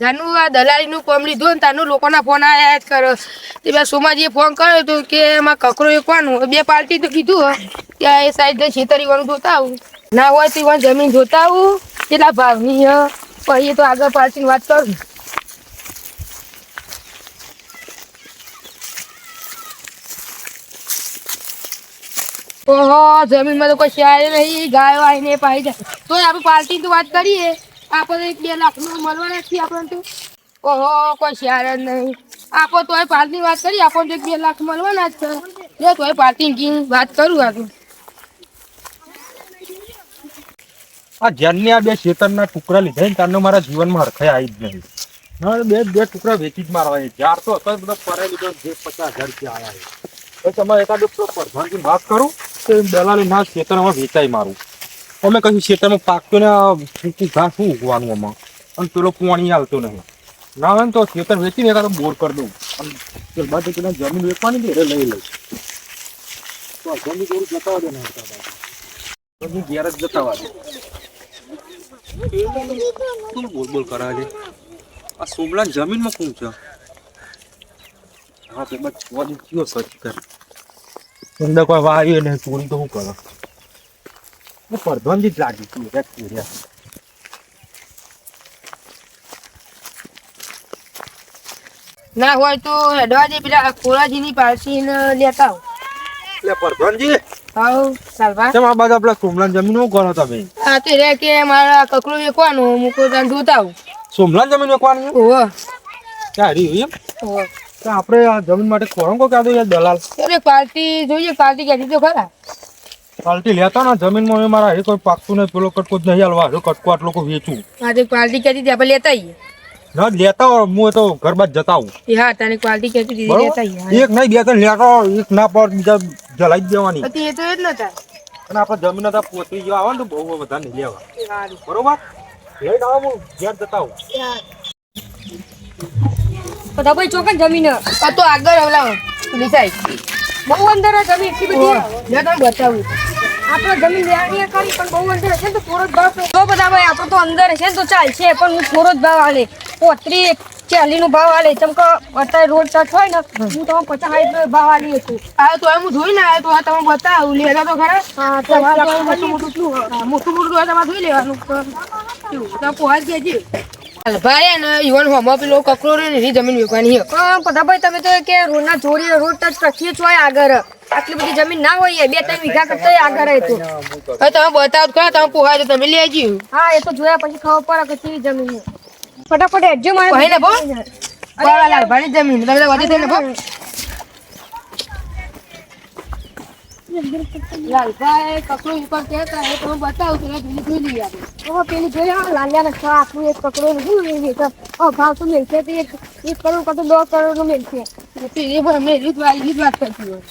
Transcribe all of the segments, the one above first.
જાનું આ દલાલીનું કોમ લીધું ને તાનું લોકોના ફોન આયા જ કરો. તે બે સોમાજીએ ફોન કર્યો હતો કે એમાં કકરો એ કોનું બે પાર્ટી તો કીધું કે એ સાઈડ છેતરી વાળું જોતા આવું. ના હોય તો ઈવન જમીન જોતા આવું. કેટલા ભાવની પછી તો આગળ પાર્ટીની વાત કરું. ઓહો, જમીનમાં તો કોઈ શિયાળે નહીં. ગાયો આવીને પાઈ જાય. તો આપણે પાર્ટી તો વાત કરીએ. આપણે બે લાખનું મળવાના છીએ આપણને તો. ઓહો, કોઈ શિયાર જ નહીં. આપણે તોય પાર્ટી વાત કરી, આપણને એક બે લાખ મળવાના જ છે. જો તોય પાર્ટી વાત કરું આગળ આ જ્યારની આ બે શેતરના ટુકડા લીધા ને, ત્યારનો મારા જીવનમાં હરખાઈ આવી જ નહીં. ના, બે બે ટુકડા વેચી જ મારવા જ્યાર તો હતો, બધા પરાય લીધો ને જે પચાસ હજાર રૂપિયા આવ્યા છે. તમે એકાદ પરભાનથી વાત કરું, તો દલાલી ના ખેતરમાં વેચાઈ મારું. અમે કશું ખેતરમાં પાકતો ને સૂકું ઘાસ શું ઉગવાનું આમાં? અને પેલો પાણી આવતો નહીં. ના હોય ને તો ખેતર વેચીને એકાદ બોર કરી દઉં. અને તે બાજુ જમીન વેચવાની એટલે લઈ લઈશ તો આ જમીન થોડું જતા દે ને ઘેર જ જતા દે શું બોલ બોલ કરાવે છે આ સોમલા જમીનમાં કોણ છે? હા, તો બસ વાજી કયો સચ કર કોઈ વાવી ને ચોરી તો શું કરો? હું પ્રધાનજી જ લાગી છું. રહ્યા ના હોય તો હેડવાજી પેલા ખોરાજીની પાર્ટીને લેતા આવો. એટલે પ્રધાનજી હાઉ સાલભા કેમ આ બાજુ આપણા સોમલા જમીન કરો તમે? તો રે કે મારા કકડું વેકવાનું જોતા આવું. સોમલા જમીન વેકવાની ઓહો. ક્યાં એમ? ઓહો. આપણે આ જમીન માટે ખોરાકો દો યાર દલાલ? અરે પાર્ટી જોઈએ પાર્ટી કહેતી તો ખરા. પાલટી લેતા ના જમીનમાં માં મારા એ કોઈ પાકતું નહીં પેલો કટકો જ નહીં હાલવા. કટકો આટલો કોઈ વેચું. આજે પાલટી કહેતી હતી આપણે લેતા આવીએ ના લેતા હોય હું તો ઘર બાદ જતા આવું. હા તને ક્વાલિટી કહેતી દીધી લેતા એક નહીં બે ત્રણ લેતો એક ના પર બીજા જલાઈ દેવાની. હતી એ તો એ જ નતા અને આપણે જમીન હતા પોતી જો આવે ને બહુ બધા નહીં લેવા. બરોબર? લઈ આવો હું ઘેર જતા આવું. બધા ભાઈ ચોકન જમીન આ તો આગળ આવલા લીસાઈ બહુ અંદર જમીન એટલી બધી. તને બતાવું. આપણે જમીન લેવાની કરી પણ બહુ અંદર છે તો થોડો ભાવ તો બધા ભાઈ આપણો તો અંદર છે ને તો ચાલશે પણ હું થોડો જ ભાવ આલે. પોત્રી ચાલીનો ભાવ આલે. ચમ કે અત્યારે રોડ ટચ હોય ને હું તમે પચાસ સાઈઠ નો ભાવ આલી હતું. આ તો હું જોઈને આવ્યો તો તમે બતાવું. લેતા તો ખરા. મોટું મોટું મોટું હોય તમારે જોઈ લેવાનું. તમે પોહાજ કહેજે ભાઈ ને ઈવન હોમાં પેલો કકરો રે જમીન વેચવાની છે. પણ ભાઈ તમે તો કે રોડના જોડી રોડ ટચ રખીએ છો આગળ. આટલી બધી જમીન ના હોય બે ત્રણ વીઘા કરતા આગળ રહે તો હવે તમે બતાવો તો ખરા તમે પોહાય તો તમે લેજો હા એ તો જોયા પછી ખબર પડે કે કેવી જમીન છે. ફટાફટ હેડજો મારે ભાઈ ને બહુ બરાબર લાલભાની જમીન. તમે તો વધી થઈને બહુ લાલભાઈ કકરો ઉપર કહેતા એ તમે બતાવો તો પેલી જોઈ લઈએ આપણે. ઓ પેલી જોઈ હા લાલિયા ને આટલું એક કકડો શું લઈ તો ઓ ભાવ તો મિલશે તો એક એક કરોડ કાં તો દો કરોડનું મિલશે તો એ પણ અમે એવી જ વાત એવી જ વાત કરતી હોય.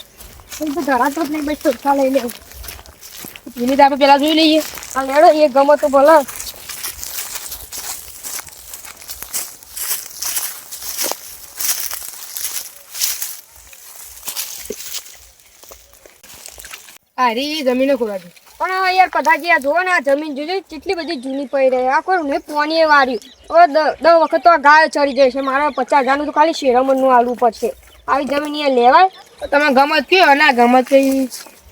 જોઈ લઈએ. આ લેડો એ ગમે તો ભલે. અરે જમીને ખોરાકી. પણ યાર કદાચ આ જુઓ ને, આ જમીન જોજો કેટલી બધી જૂની પડી રહી આ કોઈ મેં પોણીએ વાર્યું. હવે દ- વખત તો આ ગાય ચડી જાય છે. મારે પચાસ હજારનું તો ખાલી શેરમનનું આલવું પડશે. આવી જમીન અહીંયા લેવાય. તમે ગમત કયો? ના ગમત કઈ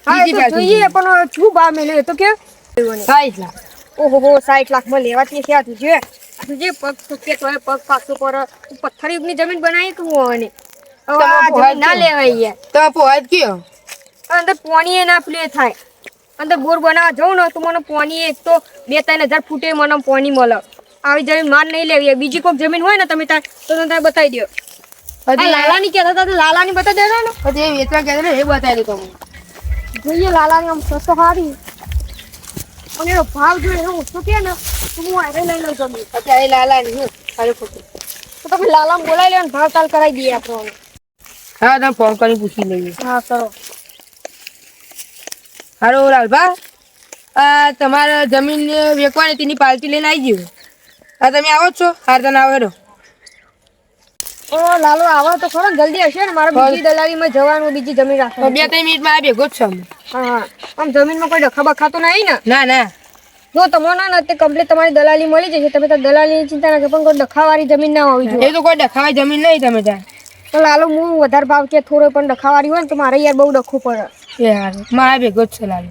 બીજી જોઈએ પણ શું ભાવ મેળવ્યો તો કે. સાઈઠ લાખ. ઓહો હો સાઠ લાખમાં લેવાતી છે આ તુજે તુજે પગ સુકે તો પગ પાછો પર પથ્થર યુગની જમીન બનાવી તું હોવાની ના લેવાય યાર. તમે પોહાજ કયો? અંદર પોણી એ ના પ્લે થાય. અંદર બોર બનાવવા જવું ને તો મને પોણી એક તો બે ત્રણ હજાર ફૂટે મને પોણી મળે. આવી જમીન માર નહીં લેવી. બીજી કોઈક જમીન હોય ને તમે તાર તો તમે બતાવી દો પછી લાલાની કહેતા હતા લાલાની બતાવી દેજો ને. પછી એ વેચવા કહેતા ને એ બતાવી દઉં જોઈએ લાલાની આમ સસ્તો સારી અને એનો ભાવ જો એનો ઓછો કે ને તો હું આરે લઈ લઉં જમીન અત્યારે લાલા ની અરે ખોટું. તો તમે લાલા બોલાવી લો ભાવ તાલ કરાવી દઈએ આપણે હા તમે ફોન કરી પૂછી લઈએ. હા કરો. હારો લાલભા. આ તમારે જમીન વેચવાની તેની પાલટી લઈને આવી ગયું. હા તમે આવો છો હાર તને આવો હેડો. ઓ લાલો આવો તો ખરો જલ્દી હશે ને મારે બીજી દલાલીમાં જવાનું બીજી જમીન રાખો બે ત્રણ મિનિટમાં આ ભેગો જ છો હા આમ જમીનમાં કોઈ ડખા બખા તો નહીં ને? ના ના. જો તમને ને તે કમ્પ્લીટ તમારી દલાલી મળી જશે તમે તો દલાલીની ચિંતા ના કરો પણ કોઈ ડખાવાળી જમીન ના હોવી જોઈએ. એ તો કોઈ ડખાવાય જમીન નહીં તમે ત્યાં. તો લાલો હું વધારે ભાવ કે થોડો પણ ડખાવાળી હોય ને તો મારે યાર બહુ ડખું પડે. એ હારું. મારા ભેગો જ છે લાલ.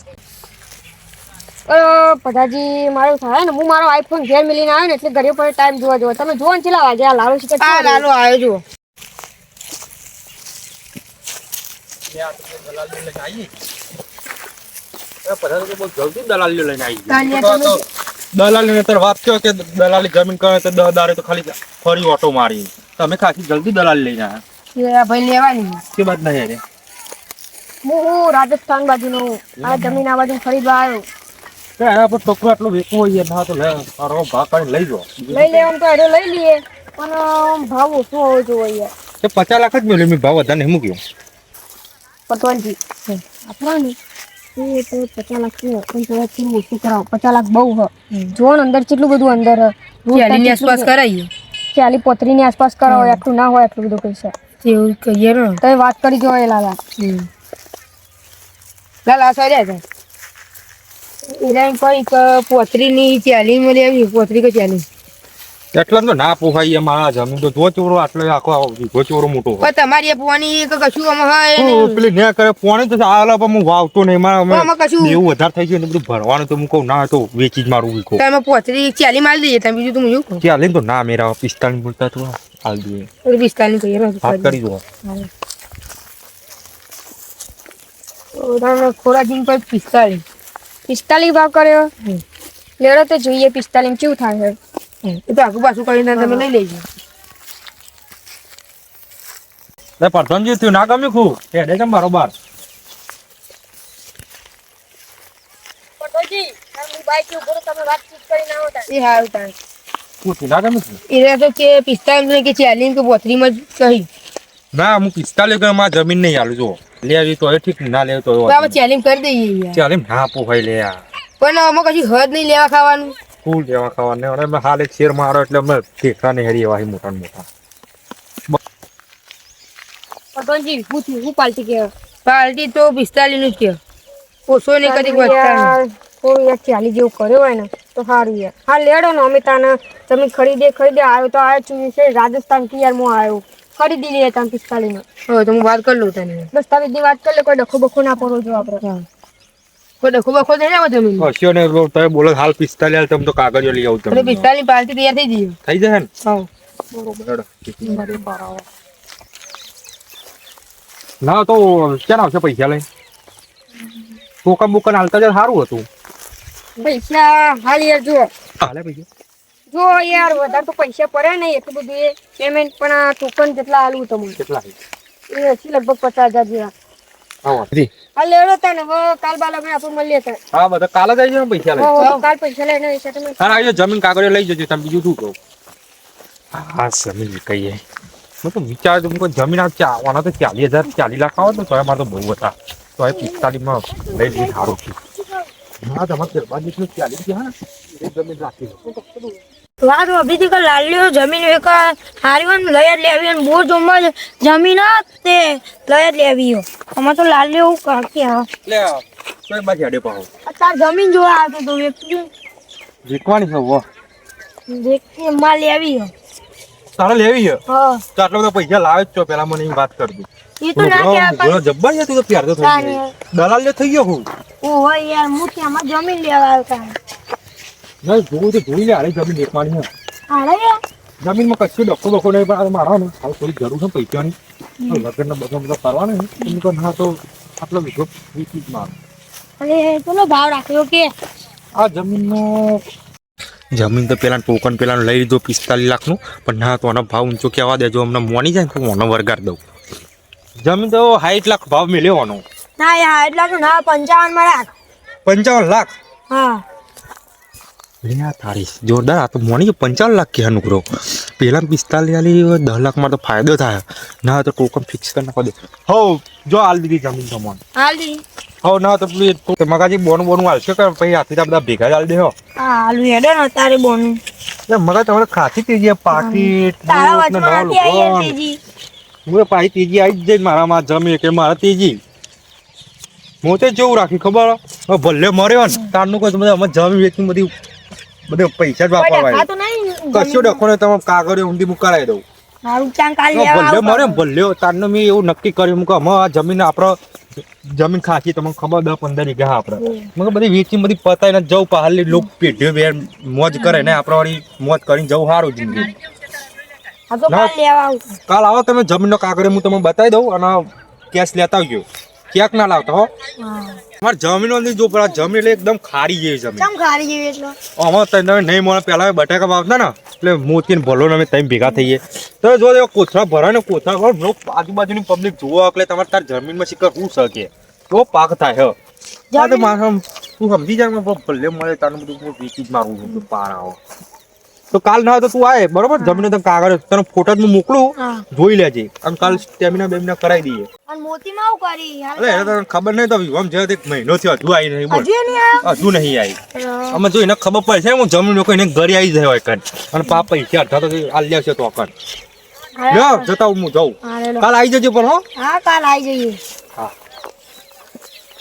પધાજી મારું થાય ને હું મારો આઈફોન ઘેર મિલીને આવ્યો ને એટલે ઘરે પર ટાઈમ જોવા જોવો. તમે જોવો ને ચેલા વાગે આ લાલો છે આ લાલો આવ્યો જુઓ. દલાલી વાત કયો કે દલાલી જમીન કરે તો દસ દાડે તો ખાલી ફરી ઓટો મારી. તમે ખાસી જલ્દી દલાલી લઈને આવ્યા. આ ભાઈ લેવાની કે બાદ નહીં હું રાજસ્થાન બાજુ નું આ જમીન આ બાજુ ખરીદવા આવ્યો. એના પર છોકરો આટલો વેચવો હોય ના તો લે સારો ભાવ કાઢી લઈ જાઓ લઈ લેવાનું તો એડો લઈ લઈએ પણ ભાવ ઓછો હોવો જોઈએ તે પચાસ લાખ જ મેળવ્યો મેં ભાવ વધારે નહીં મૂક્યો. પટવાનજી આપણા એ તો પચાસ લાખ છે પણ તો કેટલું ઓછું કરાવો? પચાસ લાખ બહુ હ. જો અંદર કેટલું બધું અંદર. ચાલીની આસપાસ કરાવીએ ચાલી પોતરી ની આસપાસ કરાવો એટલું ના હોય એટલું બધું પૈસા. એવું કહીએ ને તમે વાત કરી જો એ લાલા. લાલ આ સારી હતા કોઈ પોતરી ની ચાલી મળી આવી પોતરી કે ચાલી. એટલા તો ના પોહાય એ મારા જમીન તો જો ચોરો આટલો આખો જો ચોરો મોટો હોય. પણ તમારી પોવાની કે કશું આમાં હોય પેલી ને કરે પોણી તો આલા પણ હું વાવતો નહીં મારા અમે કશું? એવું વધારે થઈ ગયું ને બધું ભરવાનું તો હું કહું ના તો વેચી જ મારું વીખો તમે પોતરી ચાલી મારી દઈએ તમે બીજું તું શું ચાલી તો ના મેરા પિસ્તાલીસ બોલતા તું હાલ દઈએ પિસ્તાલીસ કહીએ વાત કરી દો. ખોરાક પિસ્તાલીસ. પિસ્તાલીસ ભાવ કર્યો. લેડો તો જોઈએ પિસ્તાલીસ કેવું થાય છે એ તો આખું પાછું કરીને તમે લઈ લેજો. લે પ્રધાનજી તું ના ગમ્યું ખૂબ? હેડે છે મારો બાર. એ હારું તાણ. તું તું ના ગમ્યું ખૂબ? એ તો કે પિસ્તાલીસ કે ચાલીસ કે પોતરીમાં જ કહી. ના હું પિસ્તાલીસ ગ્રામ આ જમીન નહીં હાલું જો લેવી તો ઠીક ના લેવી તો તો આપણે કરી દઈએ યાર. ચાલે ના પોહાય લે આ. પણ અમે કશું હદ નહીં લેવા ખાવાનું. ફૂલ લેવા ખાવાનું. અને અમે હાલ એક શેર મારો એટલે અમે ઠેકરા ને હેરી એવા મોટા મોટા. પટોનજી હું હું પાલટી કે? પાલટી તો પિસ્તાલીસનું જ કે. ઓછો નહીં કદી વધતા. થોડું યાર ચાલી જેવું કર્યો હોય ને તો સારું યાર. હા લેડો ને અમે તાને તમે ખરીદે ખરીદે આવ્યો તો આવ્યો છું. છે રાજસ્થાનથી યાર હું આવ્યો. ખરીદી લઈએ તમે પિસ્તાલીસ નો હવે તો હું વાત કરી લઉં તને. દસ્તાવેજની વાત કરી લે કોઈ ડખો બખો ના પડવો જો આપણે. કોઈ ડખો બખો નહીં આવે જમીન? હસ્યો ને તમે બોલો હાલ પિસ્તાલીસ હાલ તમે તો કાગળિયો લઈ આવું તમે પિસ્તાલીસ પાર્ટી તૈયાર થઈ જઈએ. થઈ જશે ને? હા. બરોબર. ના તો ક્યાં આવશે પૈસા લઈ ટોકન બોકન હાલતા જ સારું હતું. પૈસા હાલ યાર જો હાલે પૈસા. જો યાર વધારે તો પૈસા પડે નહીં એટલું બધું એ પેમેન્ટ પણ આ ટોકન જેટલા હાલવું તમને કેટલા? એ હશે લગભગ પચાસ હજાર જેવા. હા લેડો તને હવે કાલ બાલ અમે આપણે મળીએ તને હા બધા કાલે જ આવી જાવ પૈસા લઈ કાલ પૈસા લઈને તમે. હા જમીન કાગળિયો લઈ જજો તમે બીજું શું કહું? હા જમીન કહીએ. તો વિચાર હું કોઈ જમીન આ ચાવાના તો ચાલીસ હજાર ચાલીસ લાખ આવે તો મારે તો બહુ હતા. તો એ પિસ્તાલીસમાં લઈ લઈ સારું છું હા તમારે ચાલીસ હા એ જમીન રાખી વાત અભી થી લાલ્યો જમીન એક હારી લઈ જ લેવી અને બોર જોમાં જમીન તે લઈ જ લેવી હો. તો લાલ્યો એવું બાજુ હેડે પાહો. તાર જમીન જોવા આવતો તો વેચ્યું વેચવાની છે વો વેચી માં લેવી હો. તારે લેવી છે હા. તો આટલા બધા પૈસા લાવે જ છો પેલા મને એની વાત કરજો. એ તો ના પણ જબ્બર છે તું તો પ્યાર તો થઈ ગઈ દલાલ થઈ ગયો હું. ઓ હોય યાર હું ત્યાંમાં જમીન લેવા આવતા નહીં જોવું તો જોઈ લે હાલે જમીન છે. જમીનમાં કશું ડખો બખો નહીં પણ મારા ને થોડી જરૂર છે પૈસાની. લગ્ન ને બધા બધો કરવાનો ને એમ તો ના તો આટલો વીસી મારો ભાવ રાખ્યો કે. આ જમીનનો જમીન તો પેલા ટોકન પેલા લઈ લીધો પિસ્તાલીસ લાખનું પણ ના તો આનો ભાવ ઊંચો કહેવા દેજો અમને મોની જાય ને મોનો વરગાડ દઉં. જમીન તો સાઠ લાખ ભાવ મેળ્યો આનો ના યાર એટલા ના પંચાવનમાં રાખ. પંચાવન લાખ? હા. લે આ જોરદાર આ તો મોની પંચાવન લાખ કે અનુગ્રહ. પેલા પિસ્તાલીસ આલી દસ લાખમાં તો ફાયદો થાય. ના તો ટોકન ફિક્સ કરી નાખો દે. હો જો હાલ દીધી જમીન તો મોન હાલ દી હો ના તો પેલું મગાજી બોન બોન હાલશે કે પછી હાથી બધા ભેગા હાલ દે હો. હાલું હેડો ને તારે બોનું. મગા તમારે ખાસી તેજી પાકીટ તારા વચમાં તેજી હું પાછી તેજી આવી જ જઈ મારામાં જમે કે મારા તેજી હું તો જેવું રાખી ખબર હવે ભલે મર્યો ને તારનું કોઈ બધા અમે જમી વેચી બધી બધે પૈસા જ વાપરવા કશું ડખો ને તમે કાગળ ઊંડી મુકાડાઈ દઉં. ભલે આવું મરે ને ભલે તારનું મેં એવું નક્કી કર્યું. કે અમે આ જમીન આપણો જમીન ખાસી તમને ખબર દસ પંદર વીઘા આપણે મને બધી વેચી બધી પતાઈને જવું પહાડની લોક પેઢીઓ બે મોજ કરે ને આપણે વળી મોજ કરીને જવું સારું જિંદગી. કાલ આવું તમે જમીનનો કાગળ હું તમને બતાવી દઉં અને કેશ લેતા આવજો. ક્યાંક ના લાવતા હા. મારે જમીન વાળી જો પેલા જમીન એટલે એકદમ ખારી જેવી જમીન. કેમ ખારી જેવી એટલે? આમાં તમે નહીં મળે પેલા બટાકા વાવતા ને એટલે મોતી ને ભલો અમે તઈ ભેગા થઈએ. તો જો એ કોથળા ભરાય ને કોથળા ભરો આજુબાજુની પબ્લિક જોવો એટલે તમારે તાર જમીનમાં શિખર શું શકે? તો પાક થાય હ. મારે તું સમજી જાય ભલે મળે તારું બધું વેચી જ મારું પાર આવો. તો કાલ ના હોય તો તું આય બરોબર? જમીન તને કાગળ તને ફોટો જ હું મોકલું હા. જોઈ લેજે. અને કાલ સ્ટેમિના બેમિના કરાવી દઈએ. અને મોતીમાં આવું કરી યાર એને તને ખબર નહીં તો આમ જે એક મહિનો થયો હજુ આવી નહીં બોલ. હજુ નહીં આવી. અમે જો એને ખબર પડે છે હું જમીન લોકો એને ઘરે આવી જાય હોય કન અને પા પૈસા અડધા તો આલ લે છે તો અરે, લ્યો જતા હું જાઉં. કાલ આવી જજો પણ હો. હા કાલ આવી જઈએ.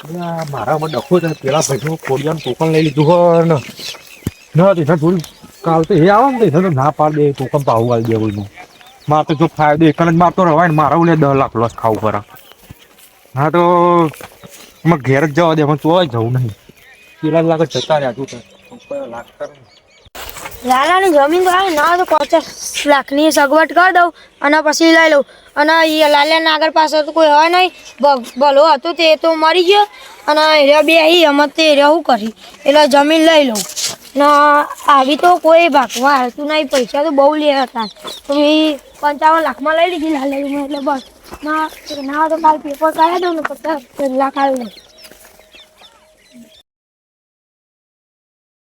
મારા મારામાં ડખો છે પેલા ભાઈનું કોડિયાનું ટોકન લઈ લીધું હોય ને. ના જોયું. કાલ તો એ આવે ને તો ના પાડ દે ટોકન પાવું આવી દેવું નું માર તો જો ફાયદો એક જ મારતો રવાય ને, મારા ઓલે દસ લાખ લોસ ખાવું પડે હા તો અમે ઘેર જ જવા દે, પણ તો જવું નહીં. પેલા લાગે જતા રહ્યા તું લાખ કર લાલાની જમીન તો આવે ના તો પચાસ લાખની સગવડ કરી દઉં અને પછી લઈ લઉં. અને એ લાલિયાના આગળ પાસે તો કોઈ હોય નહીં. ભલો હતો તે તો મરી ગયો. અને એરિયા બે હી અમે તે શું કરી. એટલે જમીન લઈ લઉં. ને, આવી તો કોઈ ભાગવા તું નહીં. પૈસા તો બહુ લે હતા. તો મેં પંચાવન લાખમાં લઈ લીધી લાલ એટલે બસ. ના ના તો કાલ પેપર કાઢ્યા દઉં ને પચાસ લાખ આવી